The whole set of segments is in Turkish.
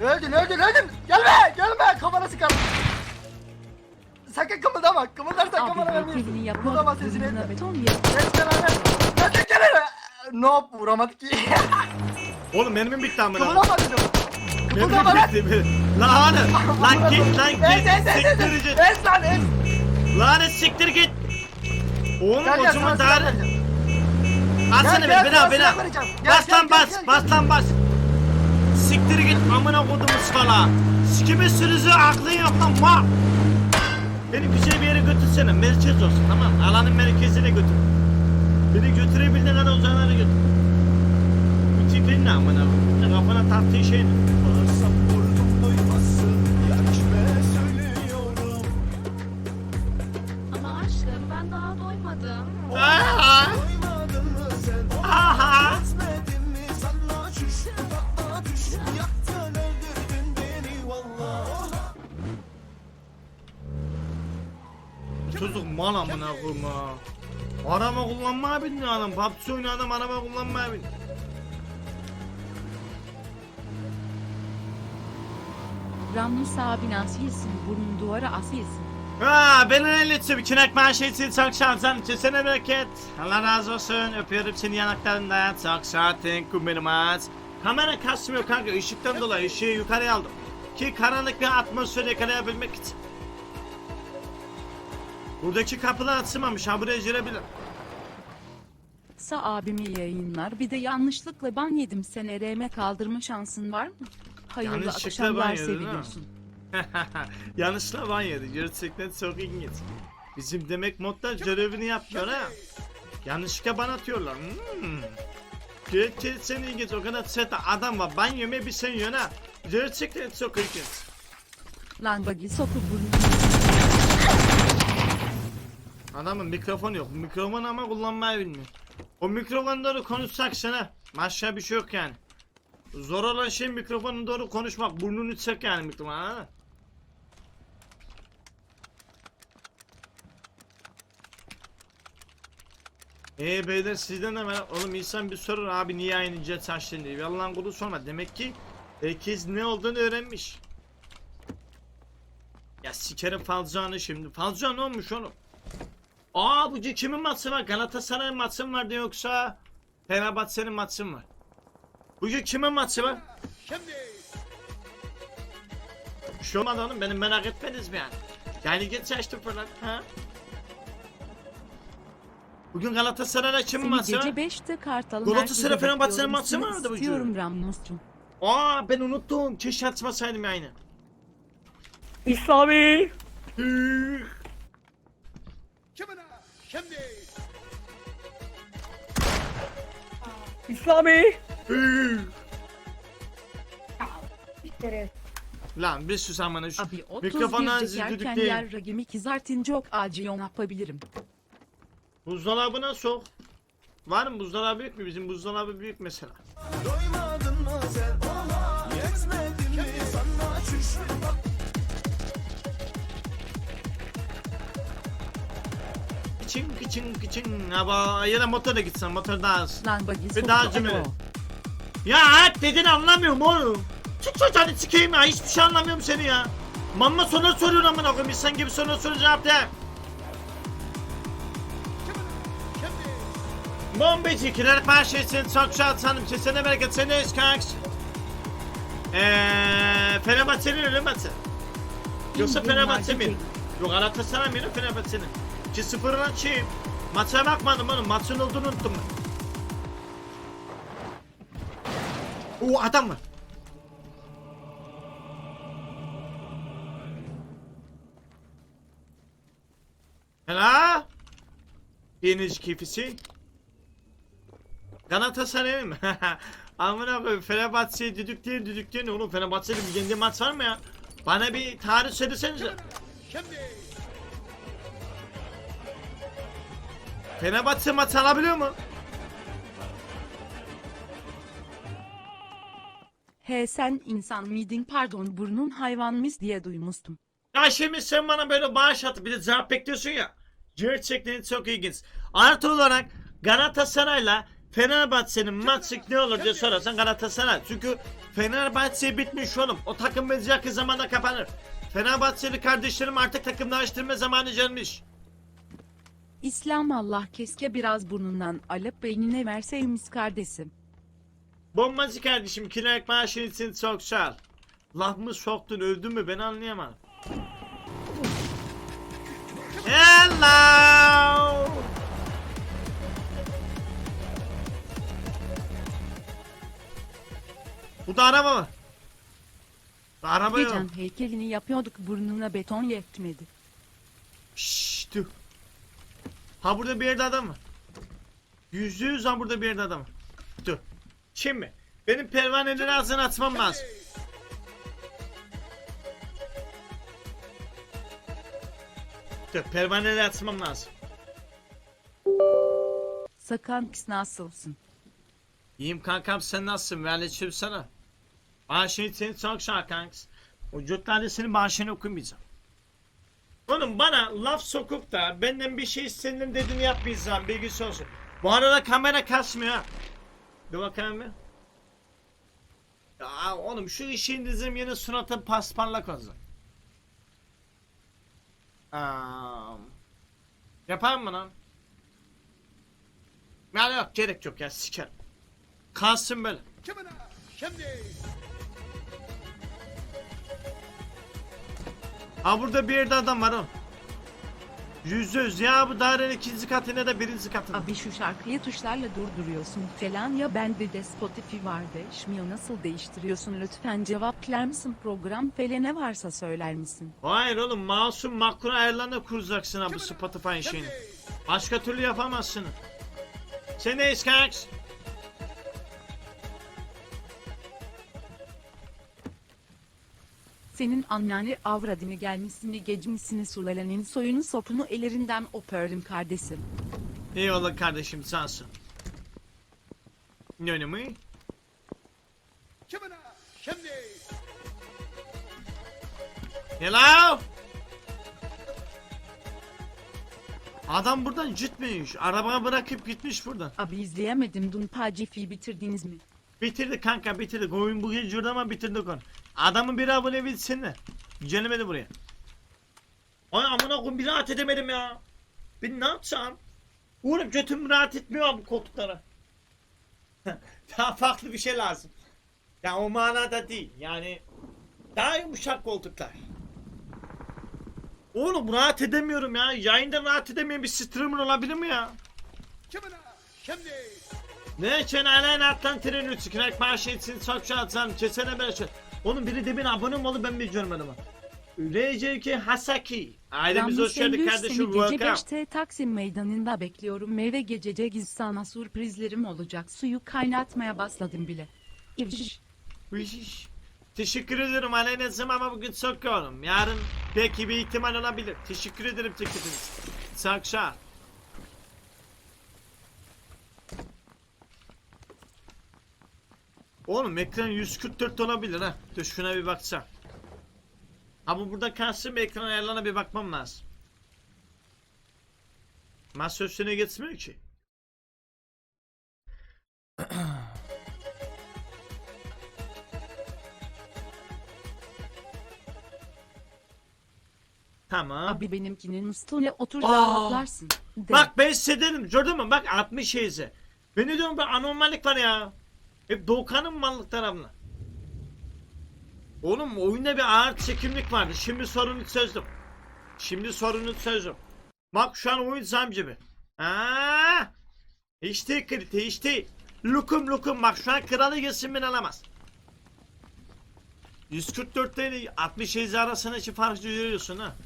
Öldün öldün öldün. Gelme gelme kafana sıkarım. Sakın kımıldama. Kımıldarsan Abi kafana vermeyiz. Kımıldama sesini etme. beton yer. Ses beraber. Hadi gel Nope vuramadık ki. Oğlum mermim bitti amına. Kımıldama dedim. Kımıldama lan. Lan lan git lan Es es git. es es. Git. Es lan es. Siktir git. Oğlum kocumun sana daha... Gel, beni beni beni Bas lan bas bas lan bas. Amına kodumu skala. Sikimi sürüzü aklın yok lan mal. Beni güzel bir yere götürsene. Merkez olsun tamam mı? Alanın merkezine götür. Beni götürebildiğin kadar uzaklara götür. Bu tipin ne amına koyayım? Kafana taktığı şey ne? Ama aşkım ben daha doymadım. Aha! Mal amına koyayım ha. Araba kullanmayı bilmiyor adam. PUBG oynuyor adam araba kullanmayı bilmiyor. Ramnus abin asilsin. Burnun duvara asilsin. Ha ben öyleyse bir kinek manşeti çok şansan kesene bereket. Allah razı olsun öpüyorum seni yanaklarından çok very much. Kamera kasmıyor kanka ışıktan dolayı ışığı yukarıya aldım. Ki karanlık bir atmosferi yakalayabilmek için. Buradaki kapılar açılmamış ha buraya girebilir. Sa abimi yayınlar. Bir de yanlışlıkla ban yedim. Sen RM kaldırma şansın var mı? Hayırlı Yanlışlıkla ban akşamlar yedin ha. seviliyorsun. Yanlışla ban yedi. Gerçekten çok ilginç. Bizim demek modda görevini yapmıyor ha. Yanlışlıkla ban atıyorlar. Hmm. Gerçekten ilginç. O kadar set adam var. Ban yeme bir sen yöne. Gerçekten çok ilginç. Lan bagi soku burnunu. Adamın mikrofon yok. Mikrofon ama kullanmayı bilmiyor. O mikrofona doğru konuşsak sana. Başka bir şey yok yani. Zor olan şey mikrofona doğru konuşmak. Burnunu çek yani mikrofon anladın? Eee beyler sizden de merak Oğlum insan bir sorur abi niye aynı jet açtın diye. Yalan kulu sorma. Demek ki herkes ne olduğunu öğrenmiş. Ya sikerim Falcan'ı şimdi. Falcan olmuş oğlum? Aa bu kimin maçı var? Galatasaray maçı mı vardı yoksa Fenerbahçe'nin maçı mı var? Bugün kimin maçı var? Bir şey olmadı oğlum benim merak etmediniz mi yani? Yani geç açtım falan ha? Bugün Galatasaray'la kimin Seni maçı var? gece 5'te Kartal'ın Galatasaray Fenerbahçe'nin maçı Seni vardı bugün. istiyorum Ramnus'cum. Aa ben unuttum. Keşke açmasaydım yani. İslami. Üh. İslami. Üh. Lan bir sus amına şu Abi 31 mikrofondan çekerken düdükleyin. yer ragimi kızartın çok acı yapabilirim. Buzdolabına sok. Var mı buzdolabı büyük mü? Bizim buzdolabı büyük mesela. Doymadın mı sen Yetmedin mi sana çüş Kıçın kıçın kıçın. Ama ya da motora gitsen motor daha az. Lan bagi soku. daha cimri. Ya hep dediğini anlamıyorum oğlum. Çık tane sikeyim ya hiçbir şey anlamıyorum seni ya. Mamma soru soruyorsun amına koyayım insan gibi soru soru cevap de. Bombeci kirer parçasın çok şart sanım kesene bereket seni eskaks. Eee Fenerbahçe'nin ölüm maçı. Yoksa Fenerbahçe mi? Yok Galatasaray mı Fenerbahçe'nin? 2-0'ın şey. Maça bakmadım oğlum maçın olduğunu unuttum ben. Oo adam var. Hela? Deniz kefisi. Galatasaray mi? Amına koyayım Fenerbahçe'yi düdükleyin düdükleyin oğlum Fenerbahçe'de bir kendi maç var mı ya? Bana bir tarih söylesenize. Fenerbahçe maç alabiliyor mu? He sen insan miydin pardon burnun hayvan mis diye duymuştum. Ya şimdi sen bana böyle bağış atıp bir de cevap bekliyorsun ya. Gerçekten çok ilginç. Artı olarak Galatasaray'la Fenerbahçe'nin maçı ne olur diye sorarsan Galatasaray. Çünkü Fenerbahçe bitmiş oğlum. O takım biz yakın zamanda kapanır. Fenerbahçeli kardeşlerim artık takım değiştirme zamanı gelmiş. İslam Allah keşke biraz burnundan alıp beynine verseymiş kardeşim. Bombacı kardeşim kiralık maaşın için çok sağ ol. Laf mı soktun övdün mü ben anlayamadım. Hello. Bu da araba mı? Araba yok. Geçen heykelini yapıyorduk burnuna beton yetmedi. Şşş dur. Ha burada bir yerde adam var. Yüzde yüz ha burada bir yerde adam var. Dur. Şimdi benim pervaneleri ağzına atmam lazım. Dur pervaneleri atmam lazım. Sakan kız nasılsın? İyiyim kankam sen nasılsın? Ve aleyküm sana. Bağışını seni çok şah kanks. O cütlerde senin bağışını okumayacağım. Oğlum bana laf sokup da benden bir şey istedim dediğini yapmayacağım bilgisi olsun. Bu arada kamera kasmıyor ha. Dur bakayım bir. Ya oğlum şu işin dizim yeni suratı pasparlak olacak. Aa, yapar mı lan? Ya yok gerek yok ya sikerim. Kalsın böyle. Şimdi. Ha burada bir yerde adam var o. Yüzde yüz ya bu dairenin ikinci katında da birinci katında. Abi şu şarkıyı tuşlarla durduruyorsun falan ya bende de Spotify var değişmiyor nasıl değiştiriyorsun lütfen cevaplar mısın program falan ne varsa söyler misin? Hayır oğlum masum makro ayarlarına kuracaksın ha bu Spotify şeyini. Başka türlü yapamazsın. Sen neyiz kanks? Senin anneanne avradını gelmişsini geçmişsini sulalanın soyunu sopunu ellerinden öpüyorum kardeşim. Eyvallah kardeşim sansın. Ne önemi? Kimine? Şimdi. Hello? Adam buradan gitmiş. Arabaya bırakıp gitmiş buradan. Abi izleyemedim dün Pacifi'yi bitirdiniz mi? Bitirdik kanka bitirdik. Oyun bu gece ama bitirdik onu. Adamın bir abone bilsinler. Gelemedi buraya. Ay amına koyayım bir rahat edemedim ya. Ben ne yapsam? Oğlum götüm rahat etmiyor bu koltuklara. daha farklı bir şey lazım. Ya o manada değil. Yani daha yumuşak koltuklar. Oğlum rahat edemiyorum ya. Yayında rahat edemiyorum. Bir streamer olabilir mi ya? Ne için alen atlan tren üç kırk maaş için çok şansın kesene ben şey. Onun biri de beni abone olmalı ben bir görmedim. RCK Hasaki. Ailemize hoş geldin kardeşim. seni gece Welcome. 5'te Taksim meydanında bekliyorum. Meyve gecece giz sana sürprizlerim olacak. Suyu kaynatmaya başladım bile. İrş. Üş. Teşekkür ederim Aleyna'cığım ama bugün çok yoğunum. Yarın belki bir ihtimal olabilir. Teşekkür ederim teklifiniz. Çok sağ ol. Oğlum ekran 144 olabilir ha. Dur şuna bir baksam. Ha bu burada kalsın bir ekran ayarlarına bir bakmam lazım. Masa üstüne geçmiyor ki. Tamam. Abi benimkinin üstüne otur Aa. rahatlarsın. De. Bak ben size dedim gördün mü bak 60 şeyse. Ben ne diyorum ben anormallik var ya. Hep Doğukan'ın mallık tarafına. Oğlum oyunda bir ağır çekimlik vardı. Şimdi sorunu çözdüm. Şimdi sorunu çözdüm. Bak şu an oyun zam gibi. Aa! Değil kriti değil. Lukum lukum bak şu an kralı gelsin beni alamaz. 144 ile 60 şeysi arasındaki farkı görüyorsun ha.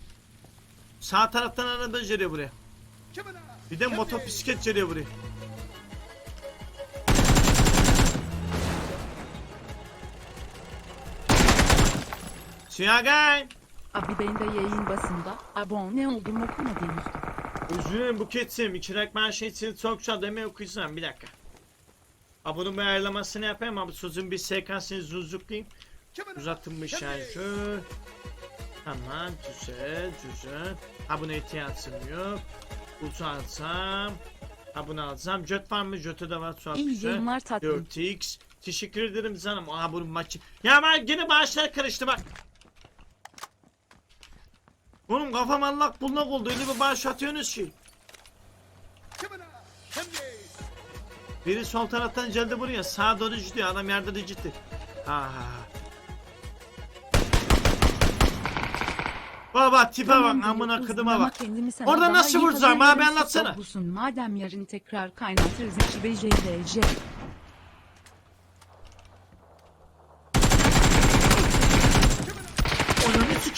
Sağ taraftan arada geliyor buraya. Bir de motosiklet geliyor buraya. Siyagay. Abi ben de yayın basında abone oldum okumadığım Özür dilerim bu ketsim. İki rekmen şey için çok çok demeyi okuyacağım. Bir dakika. Ha bunun bir ayarlamasını yapayım ama sözün bir sekansını zuzuklayayım. Kimine? Uzatılmış şarjı. Tamam güzel güzel. Ha buna ihtiyacım yok. Uzatsam. Ha bunu alacağım. Jet var mı? Jet'e de var. Çok İyi güzel. yayınlar tatlım. 4x. Teşekkür ederim canım. Aha bunun maçı. Ya ben yine bağışlar karıştı bak. Oğlum kafam allak bullak oldu. Öyle bir bağış atıyorsunuz ki. Biri sol taraftan geldi buraya. Sağa doğru gidiyor. Adam yerde de gitti. Ha. Baba tipe bak amına kıdıma bak. Orada nasıl vuracağım abi, anlatsana. Madem yarın tekrar kaynatırız içi ve.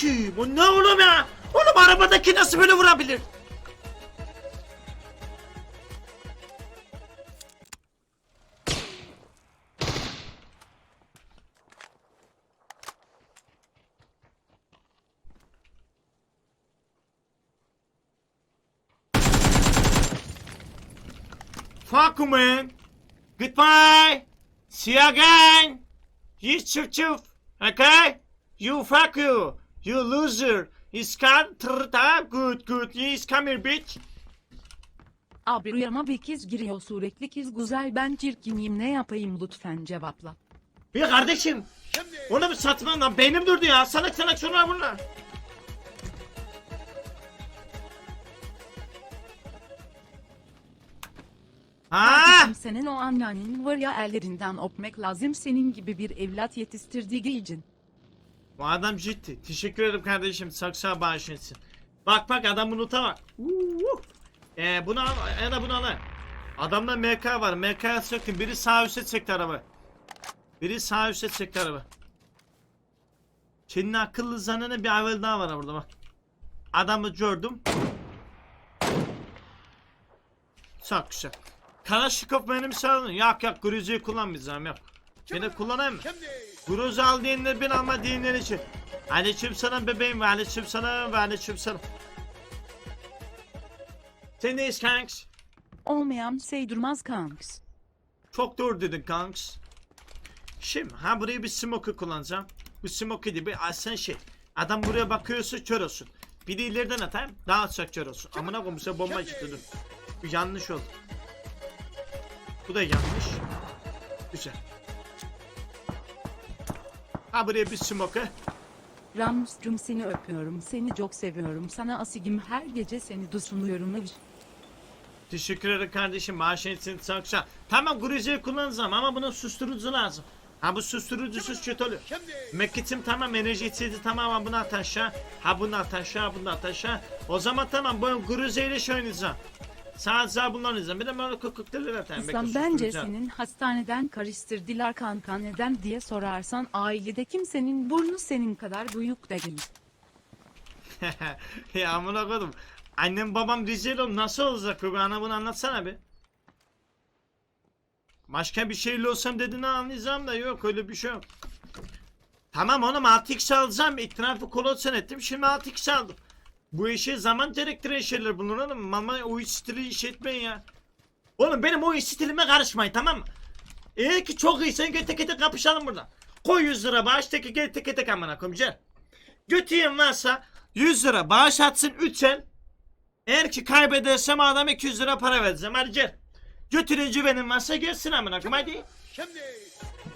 Sikeyim. O ne oğlum ya? Oğlum arabadaki nasıl böyle vurabilir? Fuck you man. Goodbye. See you again. Yes, chuf chuf. Okay? You fuck you. You loser. Is can trta good good. Yes, come here bitch. Abi rüyama bir kez giriyor sürekli kız güzel ben çirkiniyim ne yapayım lütfen cevapla. Ya kardeşim. Onu bir satmam lan. Beynim durdu ya. Salak salak şunlar bunlar. Ha? Senin o annenin var ya ellerinden öpmek lazım senin gibi bir evlat yetiştirdiği için. Bu adam ciddi. Teşekkür ederim kardeşim. Saksa bağışlasın. Bak bak adam unuta bak. Uuu. Ee, bunu al. Ya da bunu al. Adamda MK var. MK'ya söktüm. Biri sağ üstte çekti araba. Biri sağ üstte çekti araba. Senin akıllı zannına bir avel daha var burada bak. Adamı gördüm. Çok güzel. Kalaşnikov benim sağlığım. Yok yok Gruzi'yi kullanmayacağım yok. Beni kullanayım mı? Gruzi al diyenler ben ama diyenler için. Aleyküm selam bebeğim ve aleyküm selam ve aleyküm selam. Sen neyiz kanks? Olmayan şey durmaz kanks. Çok doğru dedin kanks. Şimdi ha buraya bir smoke kullanacağım. Bu smoke değil bir aslında şey. Adam buraya bakıyorsa kör olsun. Bir de ileriden atayım daha çok kör olsun. Amına koyayım sefer bomba çıktı dur. Bu yanlış oldu. Bu da yanlış. Güzel. Ha buraya bir smoke. Ramscum seni öpüyorum seni çok seviyorum sana asigim her gece seni düşünüyorum. Teşekkür ederim kardeşim. Maaşın için çok sağ. Tamam Gruzi'yi kullanacağım ama bunun susturucu lazım. Ha bu susturucusuz kötü oluyor. Mekkitim tamam, enerji içeceği tamam ama bunu at aşağı. Ha bunu at aşağı, bunu at aşağı. O zaman tamam bu Gruzi ile şey oynayacağım. Sadece bunları oynayacağım. Bir de böyle kukukları atayım. İslam Bekle, bence susturacağım. senin hastaneden karıştırdılar kanka neden diye sorarsan ailede kimsenin burnu senin kadar büyük değil. ya amına koydum. Annem babam Rizeli oğlum nasıl olacak bu? Bana bunu anlatsana bir. Başka bir şeyle olsam dediğini anlayacağım da yok öyle bir şey yok. Tamam oğlum 6x alacağım. İtirafı kolotsen ettim. Şimdi 6x aldım. Bu işe zaman gerektiren şeyler bunlar oğlum. Ama o iş stili iş etmeyin ya. Oğlum benim o iş stilime karışmayın tamam mı? Eğer ki çok iyisen gel tek tek kapışalım burada. Koy 100 lira bağış tek gel tek tek amına koyayım gel. Götüyen varsa 100 lira bağış atsın 3 el. Eğer ki kaybedersem adam 200 lira para vereceğim hadi gel. Götürücü benim varsa gelsin amına koyayım hadi. Al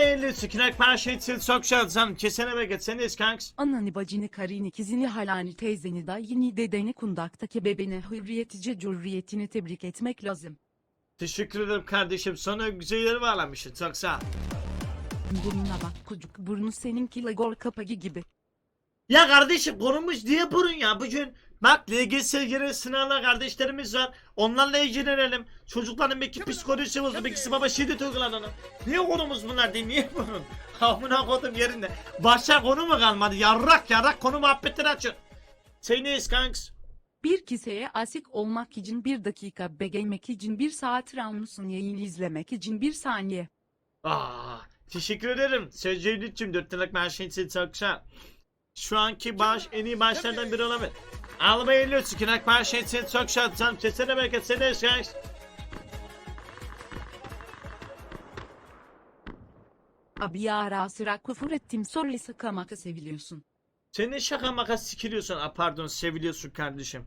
50 sıkınak parçayı çok şansın. Kesene be geçsene kanks. Ananı bacını karını kızını halani teyzeni dayını dedeni kundaktaki bebeğine hürriyetici cürriyetini tebrik etmek lazım. Teşekkür ederim kardeşim. Sana güzel yeri bağlamışsın. Çok sağ ol. Burnuna bak kucuk burnu seninki Legor kapağı gibi. Ya kardeşim konumuz diye burun ya bugün. Bak LGS gibi sınavlar kardeşlerimiz var. Onlarla ilgilenelim. Çocukların belki psikolojisi bozdu. Belki baba şiddet uygulananı. Niye konumuz bunlar değil? Niye bunun? Amına kodum yerinde. Başka konu mu kalmadı? Yarrak yarrak konu muhabbetleri açın. Şey neyiz kanks? Bir kiseye asik olmak için bir dakika beğenmek için bir saat Rammus'un yayını izlemek için bir saniye. Aa, teşekkür ederim. Sözcüğünüzüm dört tırnak maaşın için çok sağ ol. Şu anki bağış en iyi bağışlardan biri olabilir. Almayı. Kinak maaşın için çok bereket. Sen de şey. Abi ya ara sıra küfür ettim sonra sıkamakı seviliyorsun. Sen ne şaka maka sikiliyorsun. A, pardon seviliyorsun kardeşim.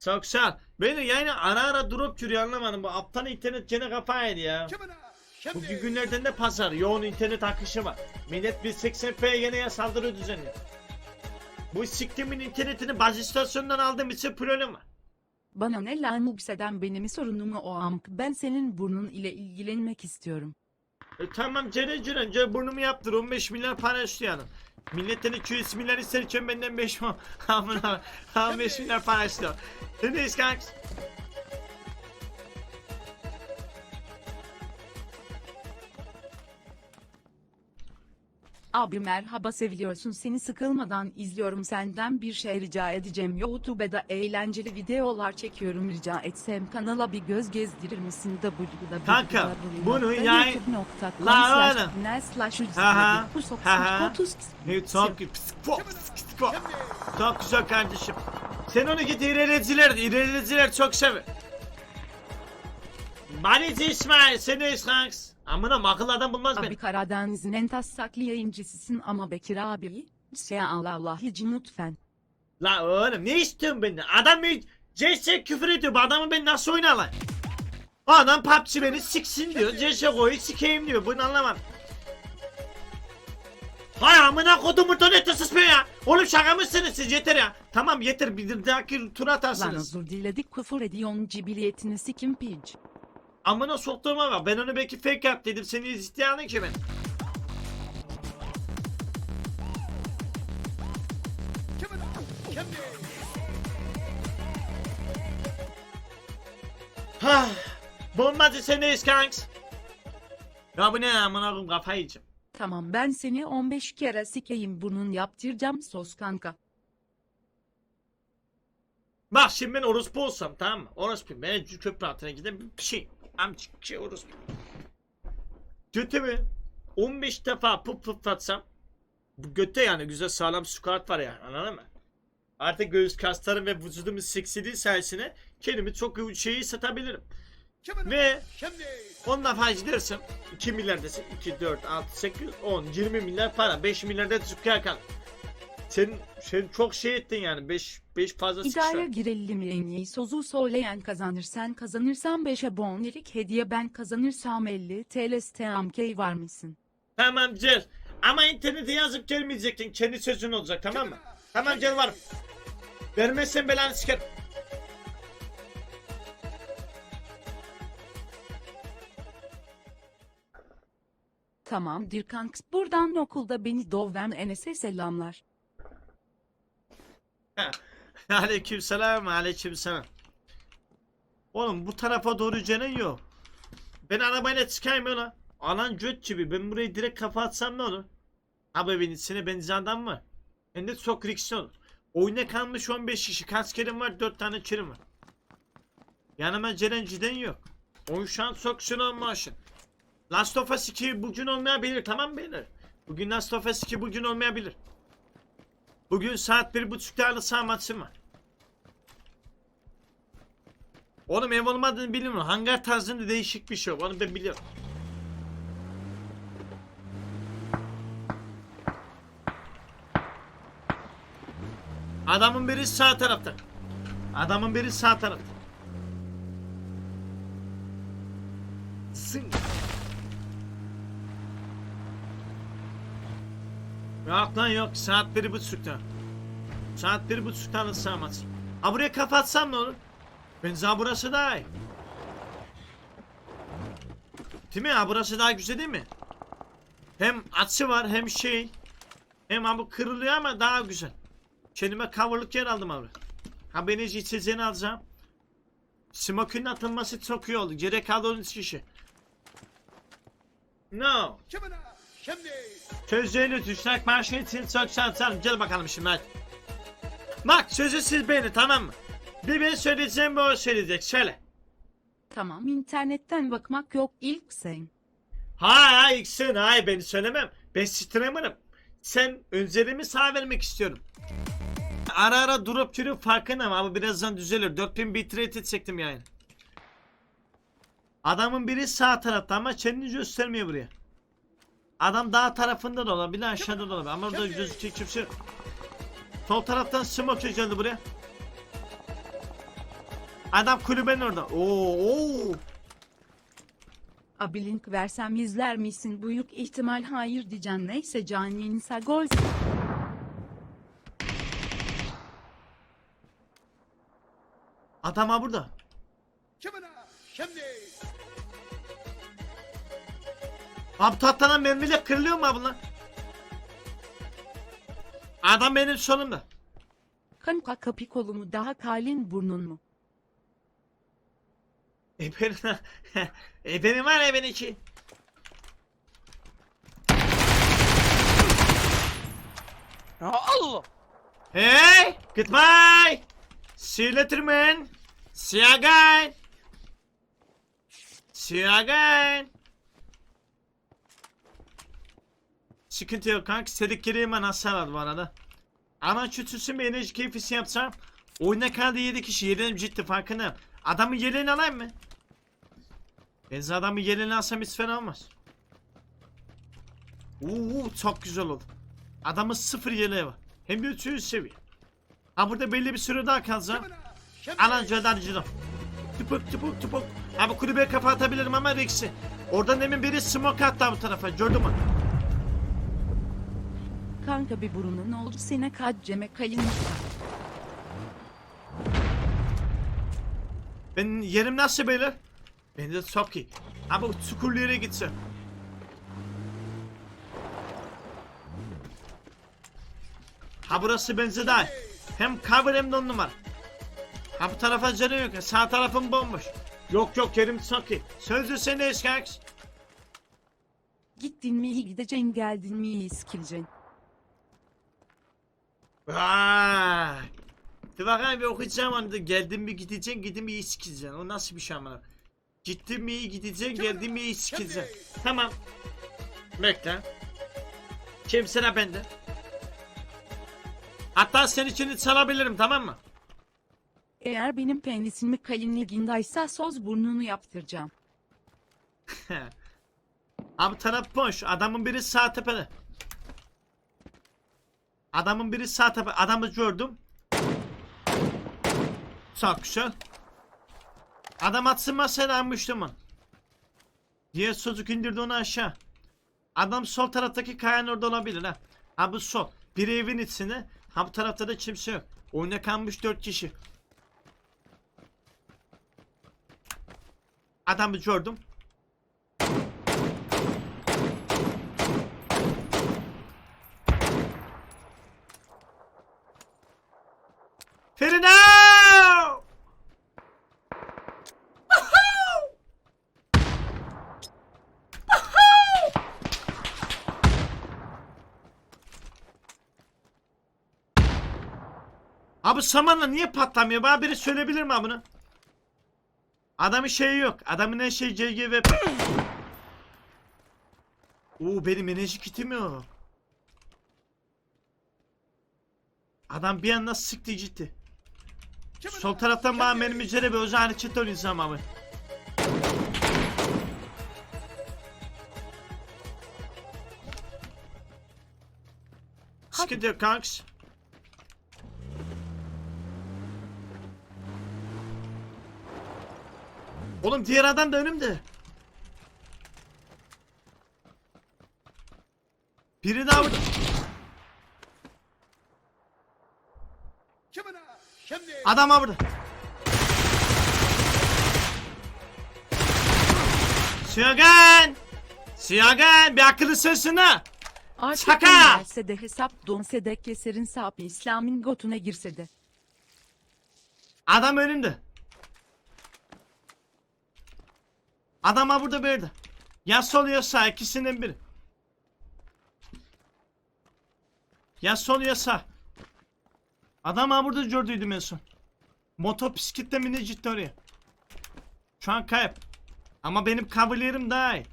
Çok sağ. Beni yani ara ara drop yürüyor anlamadım. Bu aptal internet gene kafaydı ya. Bugün günlerden de pazar. Yoğun internet akışı var. Millet 1080p'ye gene ya saldırı düzenliyor. Bu siktimin internetini baz istasyonundan aldığım için problem var. Bana ne lan mukseden benim sorunumu o amk. Ben senin burnun ile ilgilenmek istiyorum. E, tamam Ceren Ceren Ceren burnumu yaptır 15 milyar para hanım. Milletten 200 milyar isterken benden 5 mi? Amına 15 milyar para istiyor. Neredeyiz kanks? Abi merhaba seviliyorsun seni sıkılmadan izliyorum senden bir şey rica edeceğim YouTube'da eğlenceli videolar çekiyorum rica etsem kanala bir göz gezdirir misin Www. Kanka, bunu yay- La oğlum. Aha, aha. Ne çok güzel kardeşim. Sen onu git ilerleciler ilerleciler çok sever. Banici İsmail sen neyiz kanks? Amına akıl adam bulmaz Abi beni. Karadeniz'in en taslaklı yayıncısısın ama Bekir abi. Şey Allah Allah hiç lütfen. La oğlum ne istiyorsun benden? Adam bir CS küfür ediyor. Bu adamı ben nasıl oynarlar? Adam PUBG beni siksin diyor. CSGO'yu sikeyim diyor. Bunu anlamam. Hay amına kodumu tonete susmuyor ya. Oğlum şaka mısınız siz yeter ya. Tamam yeter bir dahaki tur Lan atarsınız. özür diledik küfür ediyorsun cibiliyetini sikim piç. Amına soktuğuma bak. Ben onu belki fake yap dedim. Seni isteyen ki ben. Ha, bombacı sen neyiz kanks? Ya bu ne amına koyayım kafayı yiyeceğim. Tamam ben seni 15 kere sikeyim bunun yaptıracağım sos kanka. Bak şimdi ben orospu olsam tamam mı? Orospu ben köprü altına gideyim bir şey. Amcık şey orospu. Götümü 15 defa pıp pıplatsam bu götte yani güzel sağlam squat var ya anladın mı? Artık göğüs kaslarım ve vücudumun seksiliği sayesinde kendimi çok şeyi satabilirim. Ve 10 defa gidersem 2 milyar desin 2, 4, 6, 8, 10, 20 milyar para 5 milyar da tükker kal. Sen, sen çok şey ettin yani 5 5 fazla. İdare girelim en iyi sozu söyleyen kazanır sen kazanırsan 5 abonelik hediye ben kazanırsam 50 TL STMK var mısın? Tamam Cer. Ama internete yazıp gelmeyecektin. Kendi sözün olacak tamam mı? Tamam Cer varım. Vermezsen belanı sikerim. Tamam Dirkanks buradan okulda beni doven Enes'e selamlar. aleyküm selam aleyküm selam. Oğlum bu tarafa doğru cenen yok. Ben arabayla çıkayım öyle. Alan göt gibi ben burayı direkt kafa atsam ne olur? Abi evin içine benzi var. Hem de çok riskli olur. Oyuna kalmış 15 kişi. Kaç kerim var? 4 tane kerim var. Yanıma Ceren Ciden yok. Oyun şu an çok şunu maaşın. Last of Us 2 bugün olmayabilir tamam mı beyler? Bugün Last of Us 2 bugün olmayabilir. Bugün saat bir buçukta halı saha maçım var. Oğlum ev olmadığını bilmiyorum. Hangar tarzında değişik bir şey. Onu ben biliyorum. Adamın biri sağ tarafta. Adamın biri sağ tarafta. Yok lan yok. Saat biri buçukta. Saat bir buçukta saha maçı. Ha buraya kapatsam ne olur? Ben sana burası daha iyi. Değil mi? Ha burası daha güzel değil mi? Hem açı var hem şey. Hem ha bu kırılıyor ama daha güzel. Kendime coverlık yer aldım abi. Ha ben hiç içeceğini alacağım. Smoke'un atılması çok iyi oldu. Gerek kaldı onun işi. No. Sözlerini düşmek maaşı için çok şanslı. Gel bakalım şimdi hadi. Bak sözü siz beni tamam mı? Bir ben söyleyeceğim bu o söyleyecek. Söyle. Tamam internetten bakmak yok ilk sen. Hayır hayır sen hayır ben söylemem. Ben streamer'ım. Sen önceliğimi sağ vermek istiyorum. Ara ara drop türü farkındayım ama birazdan düzelir. 4000 bitrate çektim yani. Adamın biri sağ tarafta ama kendini göstermiyor buraya. Adam dağ tarafında da olabilir aşağıda da olabilir ama orada gözükecek kimse yok. Sol taraftan smoke geldi buraya. Adam kulübenin orada. Oo, oo. Abi link versem izler misin? Büyük ihtimal hayır diyeceksin. Neyse sağ gol. Adam ha burada. Abi tahtadan mermiyle kırılıyor mu abi lan? Adam benim solumda. Kanka kapı kolumu daha kalin burnun mu? E benim, e benim var ya benimki. Allah. Hey, goodbye. See you later man. See you again. See you again. Sıkıntı yok kanka. İstedikleri hemen hasar al bu arada. Ama kötüsü bir enerji keyfisi yapsam. Oyuna kaldı 7 kişi. Yerim ciddi farkındayım. Adamın yeleğini alayım mı? Ben adamın yeleğini alsam hiç fena olmaz. Uuu çok güzel oldu. Adamın sıfır yeleği var. Hem de 300 seviye. Ha burada belli bir süre daha kalacağım. Alan cadarcılım. Tıpık tıpık tıpık. Abi kulübeye kafa atabilirim ama Rex'i. Oradan demin biri smoke attı bu tarafa. Gördün mü? Kanka bir burnun oldu sene kaç ceme kalin. Benim yerim nasıl beyler? Ben de çok iyi. Çukurlu yere gitsin. Ha burası benzi daha. Hem cover hem de on numara. Ha bu tarafa canı yok. Sağ tarafım bomboş. Yok yok yerim çok iyi. Sözlü seni eşkaks. Gittin mi iyi gideceksin geldin mi iyi iskileceksin. Vay. Dur bakayım bir okuyacağım onu da geldim mi gideceksin gidin mi iyi sikeceksin. O nasıl bir şey amına. Gittin mi iyi gideceksin geldin mi iyi sikeceksin. Tamam. Bekle. Kimsine bende. Hatta senin için çalabilirim tamam mı? Eğer benim penisimi kalinliğindaysa söz burnunu yaptıracağım. Abi taraf boş. Adamın biri sağ tepede. Adamın biri sağ tepe. Adamı gördüm. Çok güzel. Adam atsın masaya almıştım onu. Diğer çocuk indirdi onu aşağı. Adam sol taraftaki kayanın orada olabilir ha. Ha bu sol. Biri evin içine. Ha bu tarafta da kimse yok. Oyuna kalmış dört kişi. Adamı gördüm. Abi samanla niye patlamıyor? Bana biri söyleyebilir mi bunu? Adamın şeyi yok. Adamın her şey CGV. Oo benim enerji kitim yok. Adam bir anda sıktı gitti. Sol taraftan bana benim üzere bir özel hareket oynayacağım abi. Sıkıntı yok kanks. Oğlum diğer adam da önümde. Biri daha. Adam ha burada. Siyagan! Siyagan bir akıllı ha. Artık Şaka! gelse de hesap donse de keserin sapı İslam'ın gotuna girse de. Adam önümde. Adam ha burada bir yerde. Ya sol ya sağ ikisinden biri. Ya sol ya sağ. Adam ha burada gördüydüm en son. Motobisikletle mi ne ciddi oraya. Şu an kayıp. Ama benim kavalyerim daha iyi.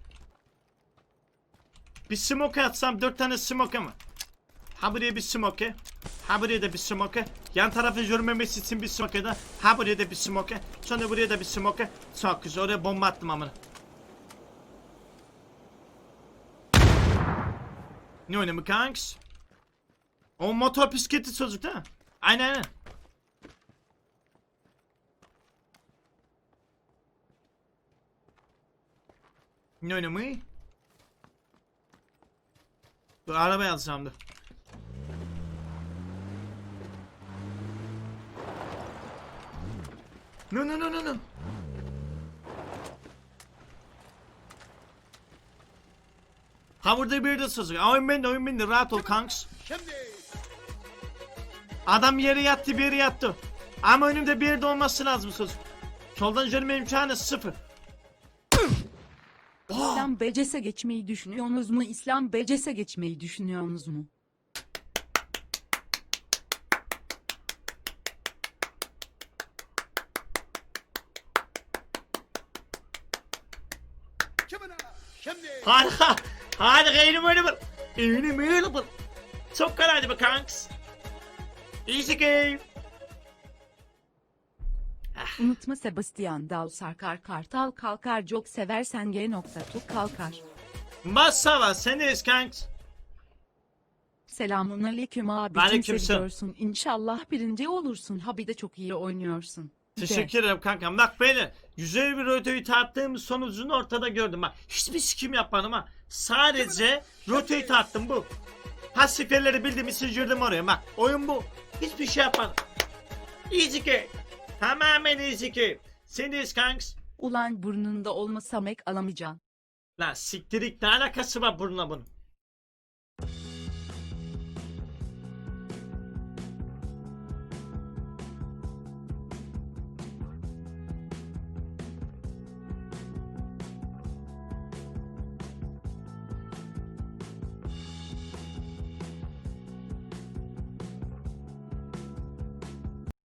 Bir smoke atsam dört tane smoke ama. Ha buraya bir smoke. Ha buraya da bir smoke. Yan tarafı görmemesi için bir smoke da. Ha buraya da bir smoke. Sonra buraya da bir smoke. Çok güzel. Oraya bomba attım amına. Ne oynamı kanks? O motor bisikleti çocuk değil mi? Aynen aynen. Ne oynamayı? Dur arabaya alacağım dur. No no no no no. Ha burada bir de çocuk. Oyun bende oyun bende rahat ol kanks. Adam yere yattı bir yere yattı. Ama önümde bir yerde olması lazım çocuk. Soldan görme imkanı sıfır. İslam BCS'e geçmeyi düşünüyorsunuz mu? İslam BCS'e geçmeyi düşünüyorsunuz mu? Harika. Harika inanılmaz. İnanılmaz. Çok kolaydı be kanks. Easy game. Unutma Sebastian Dal sarkar kartal kalkar çok seversen G nokta tu kalkar. Masava seniz kanks. Selamun aleyküm abicim Aleykümselam. seviyorsun. İnşallah birinci olursun. Ha bir de çok iyi oynuyorsun. Teşekkür ederim kankam. Bak beni güzel bir rotayı tarttığım sonucunu ortada gördüm. Bak hiçbir sikim yapmadım ha. Sadece rotayı tarttım bu. Ha bildim girdim oraya. Bak oyun bu. Hiçbir şey yapmadım. Easy game. Tamamen easy game. Seniz kanks. Ulan burnunda olmasa mek alamayacaksın. Lan siktirik ne alakası var bununla bunun?